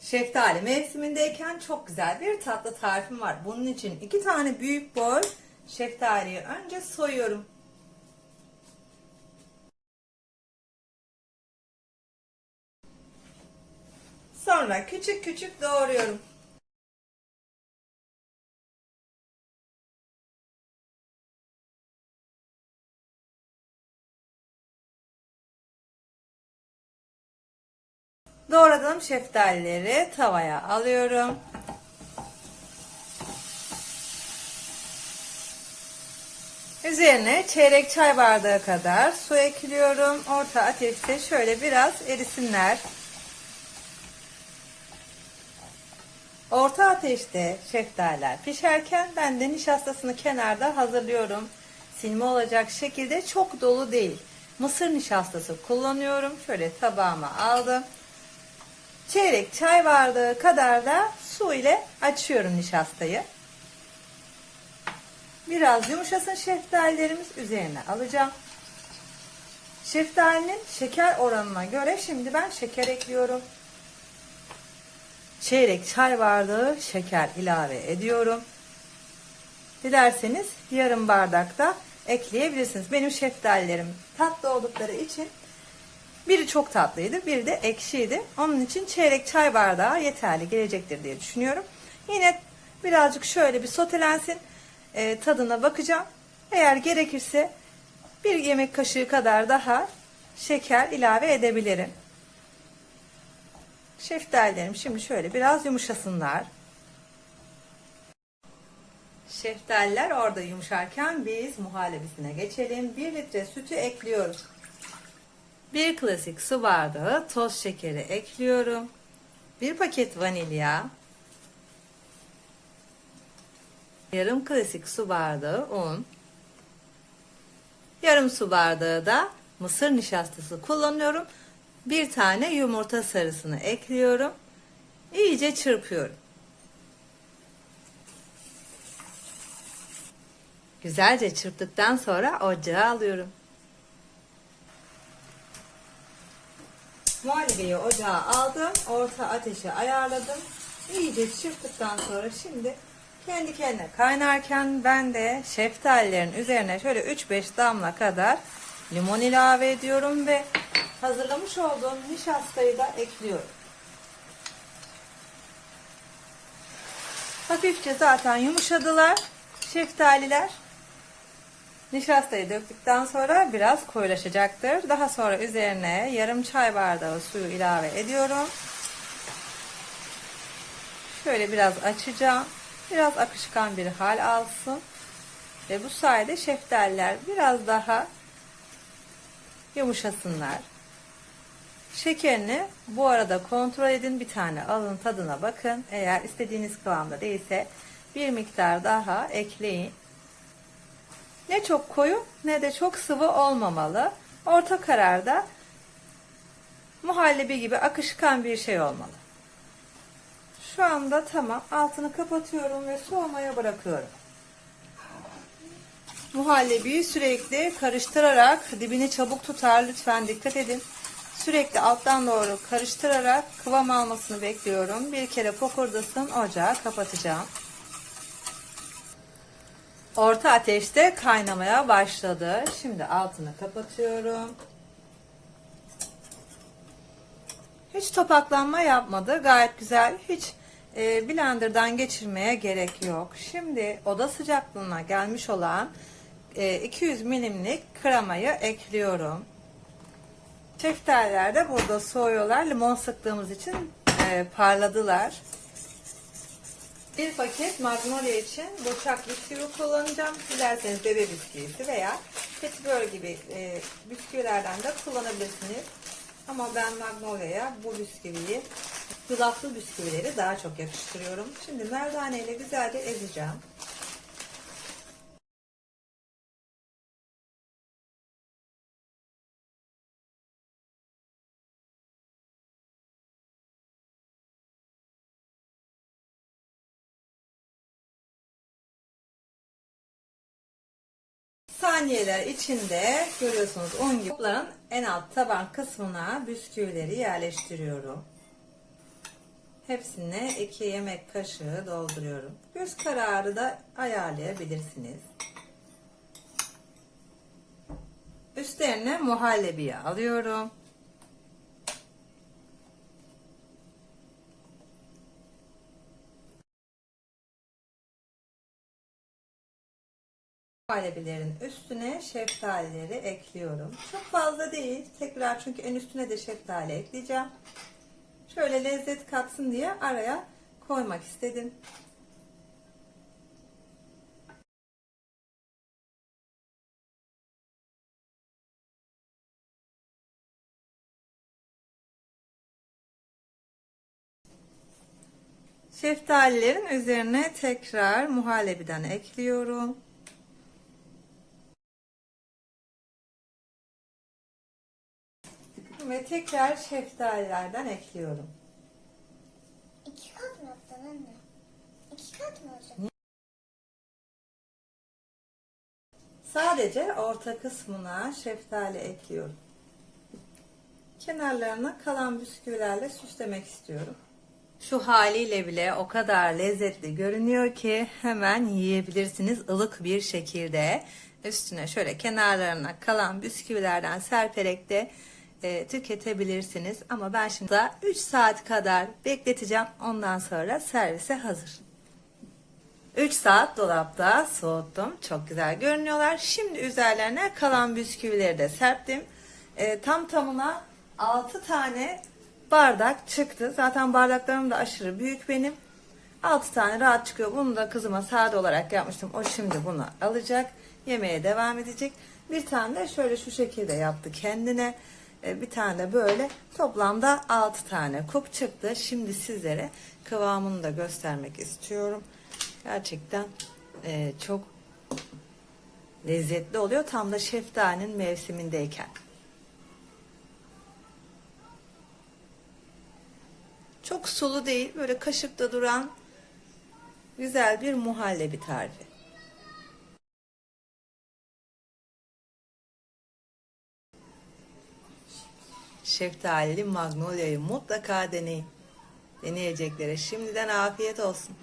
Şeftali mevsimindeyken çok güzel bir tatlı tarifim var. Bunun için iki tane büyük boy şeftaliyi önce soyuyorum. Sonra küçük küçük doğruyorum. Doğradığım şeftalileri tavaya alıyorum. Üzerine çeyrek çay bardağı kadar su ekliyorum. Orta ateşte şöyle biraz erisinler. Orta ateşte şeftaliler pişerken ben de nişastasını kenarda hazırlıyorum. Silme olacak şekilde çok dolu değil. Mısır nişastası kullanıyorum. Şöyle tabağıma aldım. Çeyrek çay bardağı kadar da su ile açıyorum nişastayı. Biraz yumuşasın şeftalilerimiz üzerine alacağım. Şeftalinin şeker oranına göre şimdi ben şeker ekliyorum. Çeyrek çay bardağı şeker ilave ediyorum. Dilerseniz yarım bardak da ekleyebilirsiniz. Benim şeftalilerim tatlı oldukları için biri çok tatlıydı, biri de ekşiydi. Onun için çeyrek çay bardağı yeterli gelecektir diye düşünüyorum. Yine birazcık şöyle bir sotelensin. e, tadına bakacağım. Eğer gerekirse bir yemek kaşığı kadar daha şeker ilave edebilirim. Şeftalilerim şimdi şöyle biraz yumuşasınlar. Şeftaliler orada yumuşarken biz muhallebisine geçelim. 1 litre sütü ekliyoruz. Bir klasik su bardağı toz şekeri ekliyorum. Bir paket vanilya. Yarım klasik su bardağı un. Yarım su bardağı da mısır nişastası kullanıyorum. Bir tane yumurta sarısını ekliyorum. İyice çırpıyorum. Güzelce çırptıktan sonra ocağa alıyorum. Muhallebiyi ocağa aldım. Orta ateşe ayarladım. İyice çırptıktan sonra şimdi kendi kendine kaynarken ben de şeftalilerin üzerine şöyle 3-5 damla kadar limon ilave ediyorum ve hazırlamış olduğum nişastayı da ekliyorum. Hafifçe zaten yumuşadılar şeftaliler. Nişastayı döktükten sonra biraz koyulaşacaktır. Daha sonra üzerine yarım çay bardağı suyu ilave ediyorum. Şöyle biraz açacağım. Biraz akışkan bir hal alsın. Ve bu sayede şeftaliler biraz daha yumuşasınlar. Şekerini bu arada kontrol edin. Bir tane alın tadına bakın. Eğer istediğiniz kıvamda değilse bir miktar daha ekleyin. Ne çok koyu ne de çok sıvı olmamalı. Orta kararda muhallebi gibi akışkan bir şey olmalı. Şu anda tamam. Altını kapatıyorum ve soğumaya bırakıyorum. Muhallebiyi sürekli karıştırarak dibini çabuk tutar. Lütfen dikkat edin. Sürekli alttan doğru karıştırarak kıvam almasını bekliyorum. Bir kere fokurdasın. Ocağı kapatacağım. Orta ateşte kaynamaya başladı. Şimdi altını kapatıyorum. Hiç topaklanma yapmadı. Gayet güzel. Hiç e, blenderdan geçirmeye gerek yok. Şimdi oda sıcaklığına gelmiş olan e, 200 milimlik kremayı ekliyorum. Şeftaliler de burada soğuyorlar. Limon sıktığımız için e, parladılar. Bir paket magnolia için burçak bisküvi kullanacağım. Dilerseniz bebe bisküvisi veya petibör gibi e, bisküvilerden de kullanabilirsiniz. Ama ben magnolia'ya bu bisküviyi, yulaflı bisküvileri daha çok yakıştırıyorum. Şimdi merdane ile güzelce ezeceğim. Saniyeler içinde görüyorsunuz un gibi Kapların en alt taban kısmına bisküvileri yerleştiriyorum. Hepsine 2 yemek kaşığı dolduruyorum. Göz kararı da ayarlayabilirsiniz. Üstlerine muhallebiyi alıyorum. Muhallebilerin üstüne şeftalileri ekliyorum. Çok fazla değil. Tekrar çünkü en üstüne de şeftali ekleyeceğim. Şöyle lezzet katsın diye araya koymak istedim. Şeftalilerin üzerine tekrar muhallebiden ekliyorum. Ve tekrar şeftalilerden ekliyorum. İki kat mı yaptın anne? İki kat mı olacak? Sadece orta kısmına şeftali ekliyorum. Kenarlarına kalan bisküvilerle süslemek istiyorum. Şu haliyle bile o kadar lezzetli görünüyor ki hemen yiyebilirsiniz ılık bir şekilde. Üstüne şöyle kenarlarına kalan bisküvilerden serperek de e, tüketebilirsiniz. Ama ben şimdi daha 3 saat kadar bekleteceğim. Ondan sonra servise hazır. 3 saat dolapta soğuttum. Çok güzel görünüyorlar. Şimdi üzerlerine kalan bisküvileri de serptim. E, tam tamına 6 tane bardak çıktı. Zaten bardaklarım da aşırı büyük benim. 6 tane rahat çıkıyor. Bunu da kızıma sade olarak yapmıştım. O şimdi bunu alacak. Yemeğe devam edecek. Bir tane de şöyle şu şekilde yaptı kendine. E, Bir tane böyle. Toplamda 6 tane kup çıktı. Şimdi sizlere kıvamını da göstermek istiyorum. Gerçekten e, çok lezzetli oluyor. Tam da şeftalinin mevsimindeyken. Çok sulu değil, böyle kaşıkta duran güzel bir muhallebi tarifi. Şeftalili magnolia'yı mutlaka deneyin. Deneyeceklere şimdiden afiyet olsun.